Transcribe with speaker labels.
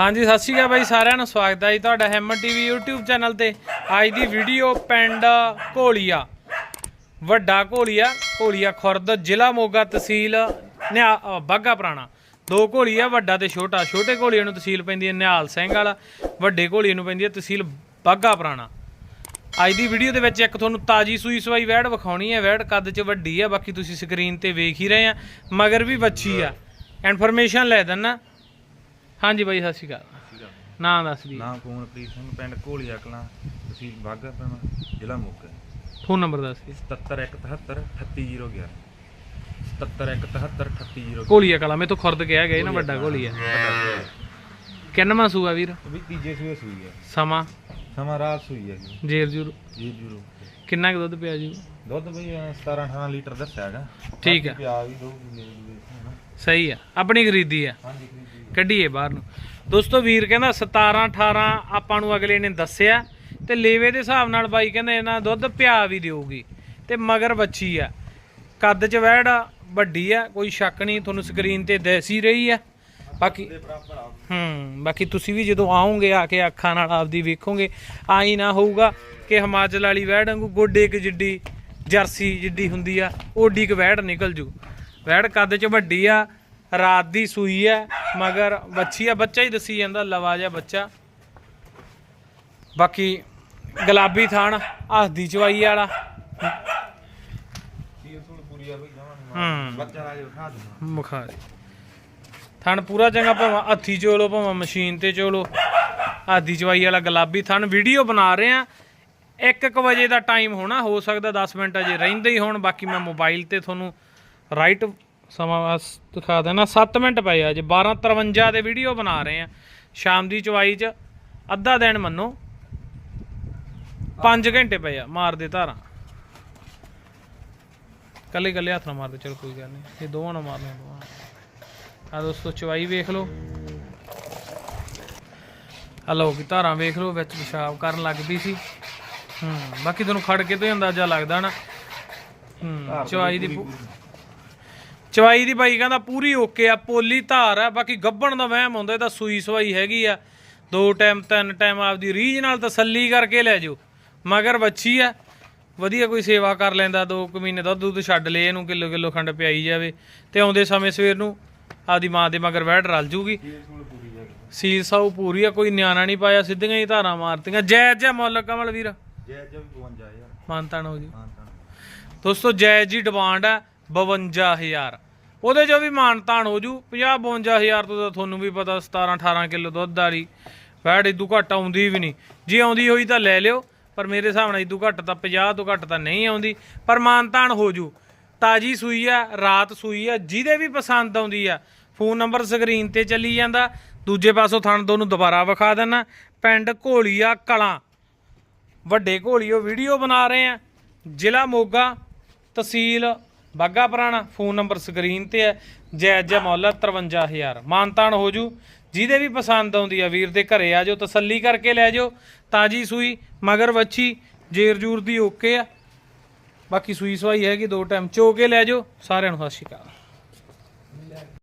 Speaker 1: ਹਾਂਜੀ ਸਤਿ ਸ਼੍ਰੀ ਅਕਾਲ ਬਾਈ ਸਾਰਿਆਂ ਨੂੰ ਸਵਾਗਤ ਹੈ ਜੀ ਤੁਹਾਡਾ ਹੈਮਨ ਟੀਵੀ YouTube ਚੈਨਲ ਤੇ। ਅੱਜ ਦੀ ਵੀਡੀਓ ਪਿੰਡ ਘੋਲੀਆ ਵੱਡਾ ਘੋਲੀਆ ਘੋਲੀਆ ਖੁਰਦ ਜ਼ਿਲ੍ਹਾ ਮੋਗਾ ਤਹਿਸੀਲ ਨਿਆ ਅ, ਪੁਰਾਣਾ। ਦੋ ਘੋਲੀਆ ਵੱਡਾ ਤੇ ਛੋਟਾ। ਛੋਟੇ ਘੋਲੀਏ ਨੂੰ ਤਹਿਸੀਲ ਪੈਂਦੀ ਹੈ ਨਿਹਾਲ ਸਿੰਘ ਵਾਲਾ ਵੱਡੇ ਘੋਲੀਏ ਨੂੰ ਪੈਂਦੀ ਹੈ ਤਹਿਸੀਲ ਬਾਘਾ ਪੁਰਾਣਾ। ਅੱਜ ਦੀ ਵੀਡੀਓ ਦੇ ਵਿੱਚ ਇੱਕ ਤੁਹਾਨੂੰ ਤਾਜੀ ਸੂਈ ਸਵਾਈ ਵੈੜ ਵਿਖਾਉਣੀ ਹੈ। ਵੈੜ ਕੱਦ 'ਚ ਵੱਡੀ ਹੈ ਬਾਕੀ ਤੁਸੀਂ ਸਕਰੀਨ ਤੇ ਵੇਖ ਹੀ ਰਹੇ ਆ ਮਗਰ ਵੀ ਬੱਚੀ ਆ। ਇਨਫੋਰਮੇਸ਼ਨ ਲੈ ਦਿੰਨਾ। ਹਾਂਜੀ ਬਾਈ ਸਤਿ ਸ਼੍ਰੀ ਅਕਾਲ। ਨਾਂ ਦੱਸ ਦੀ।
Speaker 2: ਨਾਮ ਕੋਮਲਪ੍ਰੀਤ ਸਿੰਘ ਪਿੰਡ ਘੋਲੀਆ ਕਲਾਂ ਤਹਿਸੀਲ ਬਾਗਾ ਪਿੰਡ ਜ਼ਿਲ੍ਹਾ ਮੋਗਾ।
Speaker 1: ਫੋਨ ਨੰਬਰ ਦੱਸ ਦੀ।
Speaker 2: 77173 38011 77173 38011
Speaker 1: ਘੋਲੀਆ ਕਲਾ ਮੇ ਤੋਂ ਖੁਰਦ ਗਿਆ ਗਿਆ ਨਾ ਵੱਡਾ ਘੋਲੀਆ ਕਿੰਨਵਾਂ ਸੂਆ ਵੀਰ?
Speaker 2: ਵੀ ਤੀਜੇ ਸੂਏ ਸੂਈ ਹੈ
Speaker 1: ਸਮਾਂ?
Speaker 2: ਸਮਾਂ ਰਾਤ ਸੂਈ ਹੈ ਜੀ।
Speaker 1: ਜੇਰ ਜੂਰ।
Speaker 2: ਜੀ ਜੂਰੋ
Speaker 1: ਕਿੰਨਾ ਕੁ ਦੁੱਧ ਪਿਆ ਜੀ?
Speaker 2: ਦੁੱਧ ਬਈ 17 18 ਲੀਟਰ ਦੱਸਿਆ ਹੈਗਾ।
Speaker 1: ਠੀਕ ਹੈ
Speaker 2: ਪਿਆ ਵੀ ਦੋ
Speaker 1: ਸਹੀ ਆ। ਆਪਣੀ ਖਰੀਦੀ ਆ।
Speaker 2: ਹਾਂਜੀ
Speaker 1: ਕੱਢੀਏ ਬਾਹਰ ਨੂੰ। ਦੋਸਤੋ ਵੀਰ ਕਹਿੰਦਾ 17 18 ਆਪਾਂ ਨੂੰ ਅਗਲੇ ਨੇ ਦੱਸਿਆ। ਤੇ ਲੇਵੇ ਦੇ ਹਿਸਾਬ ਨਾਲ ਬਾਈ ਕਹਿੰਦਾ ਇਹਨਾਂ ਦੁੱਧ ਪਿਆ ਵੀ ਦਿਓਗੀ ਤੇ ਮਗਰ ਬੱਚੀ ਆ। ਕੱਦ ਚ ਵੈੜ ਆ, ਵੱਡੀ ਆ ਕੋਈ ਸ਼ੱਕ ਨਹੀਂ ਤੁਹਾਨੂੰ ਸਕਰੀਨ ਤੇ ਦਿਸ ਹੀ ਰਹੀ ਆ। ਬਾਕੀ
Speaker 2: ਬਰਾਬਰ
Speaker 1: ਹੂੰ ਬਾਕੀ ਤੁਸੀਂ ਵੀ ਜਦੋਂ ਆਓਗੇ ਆ ਕੇ ਅੱਖਾਂ ਨਾਲ ਆਪਦੀ ਵੇਖੋਗੇ ਆਈ ਨਾ ਹੋਊਗਾ ਕਿ ਹਿਮਾਚਲ ਵਾਲੀ ਵੈੜ ਵਾਂਗੂ ਗੋਡੇ ਇੱਕ ਜਿੱਡੀ ਜਰਸੀ ਜਿੱਡੀ ਹੁੰਦੀ ਆ ਓਡੀ ਕੁ ਵੈੜ ਨਿਕਲ ਜੂ। ਵੈੜ ਕੱਦ ਚ ਵੱਡੀ ਆ ਰਾਤ ਦੀ ਸੂਈ ਹੈ, ਮਗਰ ਬੱਚੀ ਆ, ਬੱਚਾ ਹੀ ਦੱਸੀ ਜਾਂਦਾ ਲਵਾ ਜਿਹਾ ਬੱਚਾ। ਬਾਕੀ ਗੁਲਾਬੀ ਥਾਣ, ਹੱਸਦੀ ਚਵਾਈ ਵਾਲਾ।
Speaker 2: ਕੀ
Speaker 1: ਹੂੰ।
Speaker 2: ਬੱਚਾ ਰਾਜੇ ਉਠਾ ਦੇਣਾ
Speaker 1: ਬੁਖਾਰੀ ਥਣ ਪੂਰਾ ਚੰਗਾ ਭਾਵੇਂ, ਹੱਥੀ ਚੋਲੋ ਭਾਵੇਂ, ਮਸ਼ੀਨ ਤੇ ਚੋਲੋ। ਹੱਥੀ ਚਵਾਈ ਵਾਲਾ ਗੁਲਾਬੀ ਥਣ, ਵੀਡੀਓ ਬਣਾ ਰਹੇ ਆ 1:00 ਵਜੇ ਦਾ ਟਾਈਮ ਹੋਣਾ, ਹੋ ਸਕਦਾ 10 ਮਿੰਟ ਅਜੇ ਰਹਿੰਦੇ ਹੀ ਹੋਣ, ਬਾਕੀ ਮੈਂ ਮੋਬਾਈਲ ਤੇ ਤੁਹਾਨੂੰ ਰਾਈਟ ਸਮਾਂ ਬਸ ਦਿਖਾ ਦੇਣਾ। 7 ਮਿੰਟ ਪਏ ਆ ਜੇ 12:53 ਦੇ ਵੀਡੀਓ ਬਣਾ ਰਹੇ ਆ। ਸ਼ਾਮ ਦੀ ਚਵਾਈ 'ਚ ਅੱਧਾ ਦਿਨ ਮੰਨੋ। 5 ਘੰਟੇ ਪਏ ਆ ਮਾਰਦੇ ਧਾਰਾਂ। ਕੱਲੇ ਕੱਲੇ ਹੱਥ ਨਾਲ ਮਾਰਦੇ ਚਲ ਕੋਈ ਗੱਲ ਨਹੀਂ ਇਹ ਦੋਵਾਂ ਨਾਲ ਮਾਰਨੇ ਦੋਵਾਂ। ਆ ਦੋਸਤੋ ਚਵਾਈ ਵੇਖ ਲਓ। ਆ ਲਓ ਕਿ ਧਾਰਾਂ ਵੇਖ ਲਓ ਵਿੱਚ ਪਿਸ਼ਾਬ ਕਰਨ ਲੱਗ ਪਈ ਸੀ। ਹੂੰ ਬਾਕੀ ਤੁਹਾਨੂੰ ਖੜ ਕੇ ਤੋਂ ਅੰਦਾਜ਼ਾ ਲੱਗਦਾ ਨਾ। ਹੂੰ ਚਵਾਈ ਦੀ ਚਵਾਈ ਦੀ ਬਾਈ ਕਹਿੰਦਾ ਪੂਰੀ ਓਕੇ ਆ ਪੋਲੀ ਧਾਰ ਆ ਬਾਕੀ ਗੱਬਣ ਦਾ ਵਹਿਮ ਹੁੰਦਾ ਇਹ ਤਾਂ ਸੂਈ ਸਵਾਈ ਹੈਗੀ ਆ। ਦੋ ਟਾਈਮ ਤਿੰਨ ਟਾਈਮ ਆਪਦੀ ਰੀਝ ਨਾਲ ਤਸੱਲੀ ਕਰਕੇ ਲੈ ਜਾਓ। ਮਗਰ ਬੱਚੀ ਆ ਵਧੀਆ ਕੋਈ ਸੇਵਾ ਕਰ ਲੈਂਦਾ ਦੋ ਕੁ ਮਹੀਨੇ ਦੁੱਧ ਦੁੱਧ ਛੱਡ ਲਏ ਇਹਨੂੰ ਕਿਲੋ ਕਿਲੋ ਖੰਡ ਪਿਆਈ ਜਾਵੇ। ਤੇ ਆਉਂਦੇ ਸਮੇਂ ਸਵੇਰ ਨੂੰ ਆਪਦੀ ਮਾਂ ਦੇ ਮਗਰ ਵਹਿੜ ਰਲ ਜੂਗੀ।
Speaker 2: ਕੀ ਉਸੂਲ ਪੂਰੀ
Speaker 1: ਆ ਕੋਈ ਨਿਆਣਾ ਨਹੀਂ ਪਾਇਆ ਸਿੱਧੀਆਂ ਹੀ ਧਾਰਾਂ ਮਾਰਤੀਆਂ। ਜੈ ਜੈ ਮੁੱਲ ਕਮਲ ਵੀਰ।
Speaker 2: ਜੈ ਜੈ ਵੀ 52 ਯਾਰ
Speaker 1: ਮਾਨਤਾਨ ਹੋ ਜੀ। ਦੋਸਤੋ ਜੈ ਜੀ ਡਿਮਾਂਡ ਹੈ 52000 ਉਹਦੇ ਚੋਂ ਵੀ ਮਾਨਤਾਨ ਹੋ ਜੂ। 50 52000 ਤੋਂ ਤਾਂ ਤੁਹਾਨੂੰ ਵੀ ਪਤਾ 17 18 ਕਿਲੋ ਦੁੱਧ ਵਾਲੀ ਫੈਟ ਇਦੂ ਘੱਟ ਆਉਂਦੀ ਵੀ ਨਹੀਂ। ਜੇ ਆਉਂਦੀ ਹੋਈ ਤਾਂ ਲੈ ਲਿਓ, ਪਰ ਮੇਰੇ ਹਿਸਾਬ ਨਾਲ ਇਦੂ ਘੱਟ ਤਾਂ 50 ਤੋਂ ਘੱਟ ਤਾਂ ਨਹੀਂ ਆਉਂਦੀ। ਪਰ ਮਾਨਤਾਨ ਹੋ ਜੂ। ਤਾਜੀ ਸੂਈ ਆ, ਰਾਤ ਸੂਈ ਆ, ਜਿਹਦੇ ਵੀ ਪਸੰਦ ਆਉਂਦੀ ਆ, ਫੋਨ ਨੰਬਰ ਸਕਰੀਨ ਤੇ ਚੱਲੀ ਜਾਂਦਾ। ਦੂਜੇ ਪਾਸੋਂ ਥਣ ਤੁਹਾਨੂੰ ਦੁਬਾਰਾ ਵਿਖਾ ਦੇਣਾ ਪਿੰਡ ਘੋਲੀਆ ਕਲਾਂ। ਵੱਡੇ ਘੋਲੀਓ ਵੀਡੀਓ ਬਣਾ ਰਹੇ ਆ। ਜ਼ਿਲ੍ਹਾ ਮੋਗਾ ਤਹਿਸੀਲ ਬਾਗਾ ਪੁਰਾਣਾ, ਫੋਨ ਨੰਬਰ ਸਕਰੀਨ ਤੇ ਹੈ। ਜੈ ਜੈ ਮੌਲਾ 53000 ਮਾਨਤਾਨ ਹੋ ਜੂ। ਜਿਹਦੇ ਵੀ ਪਸੰਦ ਆਉਂਦੀ ਆ, ਵੀਰ ਦੇ ਘਰੇ ਆ ਜਾਓ, ਤਸੱਲੀ ਕਰਕੇ ਲੈ ਜਾਓ। ਤਾਜੀ ਸੂਈ, ਮਗਰ ਵੱਛੀ, ਜੇਰ ਜੂਰ ਦੀ ਓਕੇ ਆ। ਬਾਕੀ ਸੂਈ ਸਵਾਈ ਹੈਗੀ, ਦੋ ਟਾਈਮ ਚੋ ਕੇ ਲੈ ਜਾਓ। ਸਾਰਿਆਂ ਨੂੰ ਸਤਿ ਸ਼੍ਰੀ ਅਕਾਲ।